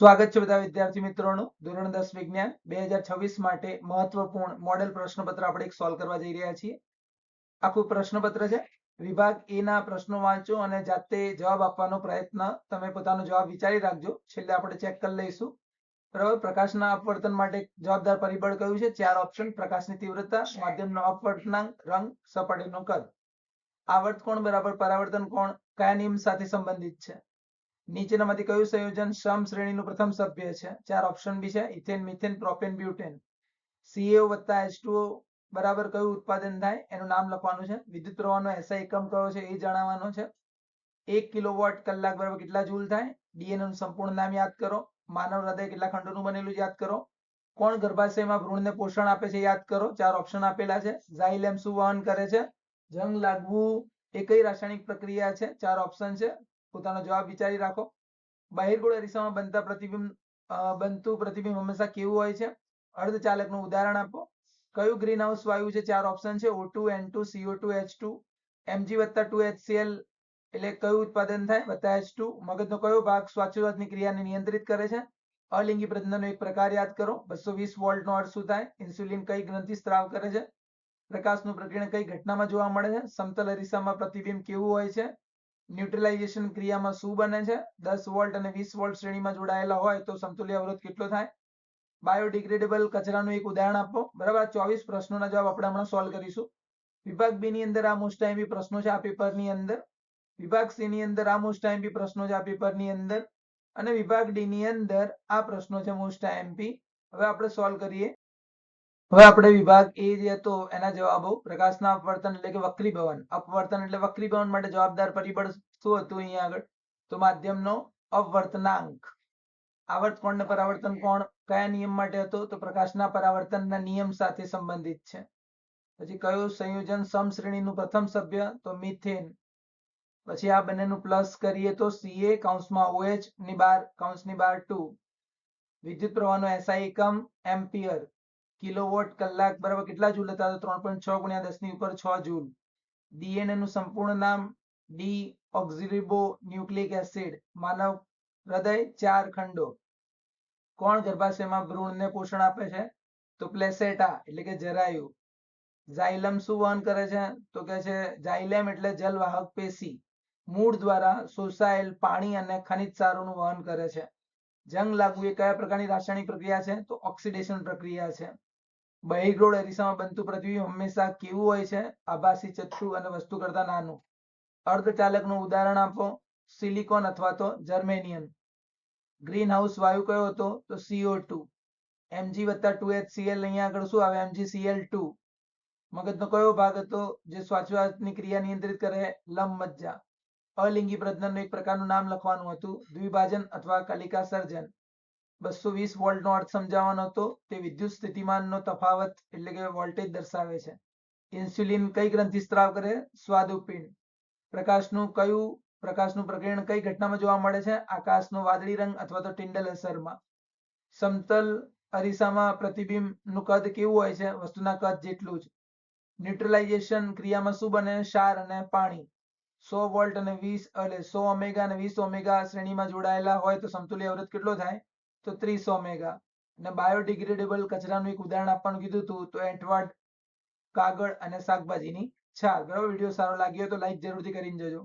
સ્વાગત છે બધા વિદ્યાર્થી મિત્રોનું. ધોરણ દસ વિજ્ઞાન બે હજાર છવ્વીસ માટે મહત્વપૂર્ણ મોડેલ પ્રશ્નપત્ર આપણે એક સોલ્વ કરવા જઈ રહ્યા છીએ. આખું પ્રશ્નપત્ર છે. વિભાગ એ ના પ્રશ્નો વાંચો અને જાતે જવાબ આપવાનો પ્રયત્ન તમે પોતાનો જવાબ વિચારી રાખજો. છેલ્લે આપણે ચેક કરી લઈશું. બરાબર? પ્રકાશના અપવર્તન માટે જવાબદાર પરિબળ કયું છે? ચાર ઓપ્શન પ્રકાશની તીવ્રતા માધ્યમનો અપવર્તનાંક રંગ સપાટીનો કદ. આવર્ત કોણ? બરાબર? પરાવર્તન કોણ? કયા નિયમ સાથે સંબંધિત છે? નીચેનામાંથી કયું સંયોજન સમ શ્રેણીનું પ્રથમ સભ્ય છે? ચાર ઓપ્શન બી છે. Ethane methane propane butane CAO વત્તા H2O બરાબર કયું ઉત્પાદન થાય? એનું નામ લખવાનું છે. વિદ્યુત પ્રવાહનો એસઆઈ એકમ કયો છે એ જણાવવાનો છે. એક કિલોવોટ કલાક બરાબર કેટલા જૂલ થાય? ડીએનએ નું સંપૂર્ણ નામ યાદ કરો. માનવ હૃદય કેટલા ખંડોનું બનેલું યાદ કરો. કોણ ગર્ભાશયમાં ભ્રૂણને પોષણ આપે છે યાદ કરો. ચાર ઓપ્શન આપેલા છે. ઝાઇલેમ શું વહન કરે છે. જંગ લાગવું એ કઈ રાસાયણિક પ્રક્રિયા છે? ચાર ઓપ્શન છે. પોતાનો જવાબ વિચારી રાખો. બહિર્ગોળ અરીસામાં બનતા પ્રતિબિંબ બનતું પ્રતિબિંબ હંમેશા કેવું હોય છે? અર્ધચાલકનું ઉદાહરણ આપો. કયું ગ્રીન હાઉસ વાયુ છે? ચાર ઓપ્શન છે. O2 N2 CO2 H2 Mg વત્તા 2 HCl એટલે કયું ઉત્પાદન થાય? વત્તા H2 મગજનો કયો ભાગ શ્વાસોચ્છ્વાસની ક્રિયાને નિયંત્રિત કરે છે? અલિંગી પ્રજનનનો એક પ્રકાર યાદ કરો. બસો વીસ વોલ્ટનો અર્થ શું થાય? ઇન્સ્યુલિન કઈ ગ્રંથિ સ્ત્રાવ કરે છે? પ્રકાશનું પ્રકીર્ણ કઈ ઘટનામાં જોવા મળે છે? સમતલ અરીસામાં પ્રતિબિંબ કેવું હોય છે? ન્યુટ્રલાઇઝેશન ક્રિયામાં શું બને છે? દસ વોલ્ટ અને વીસ વોલ્ટ શ્રેણીમાં જોડાયેલા હોય તો સમતુલ્ય અવરોધ કેટલો થાય? બાયોડિગ્રેડેબલ કચરાનું એક ઉદાહરણ આપો. બરાબર? ચોવીસ પ્રશ્નોના જવાબ આપણે હમણાં સોલ્વ કરીશું. વિભાગ બી ની અંદર આ મોસ્ટ ટાઈમ પ્રશ્નો છે આ પેપરની અંદર. વિભાગ સી ની અંદર આ મોસ્ટ ટાઈમ પ્રશ્નો છે આ પેપરની અંદર. અને વિભાગ ડી ની અંદર આ પ્રશ્નો છે મોસ્ટ આઈએમપી હવે આપણે સોલ્વ કરીએ. હવે આપણે વિભાગ એ જે હતો, એના જવાબો પ્રકાશના અપવર્તન એટલે કે વક્રીભવન અપવર્તન એટલે વક્રીભવન માટે જવાબદાર પરિબળ શું હતું અહીંયા આગળ? તો માધ્યમનો અપવર્તનાંક. આવર્ત કોણ પરાવર્તન કોણ? કયા નિયમ માટે હતો? તો પ્રકાશના પરાવર્તનના નિયમ સાથે સંબંધિત છે. પછી કયું સંયોજન સમશ્રેણીનું પ્રથમ સભ્ય? તો મિથેન. પછી આ બંનેનું પ્લસ કરીએ તો સીએ કાઉન્સમાં ઓએચની બાર કાઉન્સની બાર ટુ. વિદ્યુત પ્રવાહનો એસઆઈ એકમ, એમ્પિયર. કિલોવોટ કલાક બરાબર કેટલા જૂલ હતા? ત્રણ પોઈન્ટ છ ગુણ્યા દસની ઉપર છ જૂલ. ડીએનએ નું સંપૂર્ણ નામ ડી ઓક્ઝિરિબો ન્યુક્લિક એસિડ, માનવ હૃદય ચાર ખંડો. કોણ ગર્ભાશયમાં ભ્રૂણને પોષણ આપે છે? તો પ્લેસેટા, એટલે કે જરાયુ. ઝાઇલમ શું વહન કરે છે? તો કે છે ઝાઇલેમ એટલે જલવાહક પેશી. મૂળ દ્વારા શોષાયેલ પાણી અને ખનિજ સારોનું વહન કરે છે. જંગ લાગવું એ કયા પ્રકારની રાસાયણિક પ્રક્રિયા છે? તો ઓક્સિડેશન પ્રક્રિયા છે. બહિર્ગોળ અરીસામાં બનતું પ્રતિબિંબ હંમેશા કેવું હોય છે? આભાસી ચક્ષુ અને વસ્તુ કરતા નાનું. અર્ધચાલકનું ઉદાહરણ આપો. સિલિકોન અથવા તો જર્મેનિયમ ગ્રીન હાઉસ વાયુ કયો હતો? તો સીઓ ટુ. એમજી વત્તા ટુ HCl અહીંયા આગળ શું આવે? MgCl two. મગજનો કયો ભાગ હતો જે શ્વાસોચ્છ્વાસની ક્રિયા નિયંત્રિત કરે? લંબમજ્જા. અલિંગી પ્રજનનનું એક પ્રકારનું નામ લખવાનું હતું. દ્વિભાજન અથવા કલિકા સર્જન બસો વીસ વોલ્ટનો અર્થ સમજાવવાનો હતો તે વિદ્યુત સ્થિતિમાનનો તફાવત એટલે કે વોલ્ટેજ દર્શાવે છે. ઇન્સ્યુલિન કઈ ગ્રંથિ સ્ત્રાવ કરે? સ્વાદુપિંડ. પ્રકાશનું કયું, પ્રકાશનું પ્રકરણ કઈ ઘટનામાં જોવા મળે છે? આકાશનો વાદળી રંગ અથવા તો ટિન્ડલ અસરમાં. સમતલ અરીસામાં પ્રતિબિંબનું કદ કેવું હોય છે? વસ્તુના કદ જેટલું જ. ન્યુટ્રલાઇઝેશન ક્રિયામાં શું બને? ક્ષાર અને પાણી. સો વોલ્ટ અને વીસ એટલે સો ઓમેગા અને વીસ ઓમેગા શ્રેણીમાં જોડાયેલા હોય તો સમતુલ્ય અવરોધ કેટલો થાય? તો ત્રીસ ઓમેગા. અને બાયોડિગ્રેડેબલ કચરાનું એક ઉદાહરણ આપવાનું કીધું હતું, તો એંઠવાડ કાગળ અને શાકભાજીની છાલ. બરાબર? વીડિયો સારો લાગ્યો તો લાઈક જરૂરથી કરીને જજો.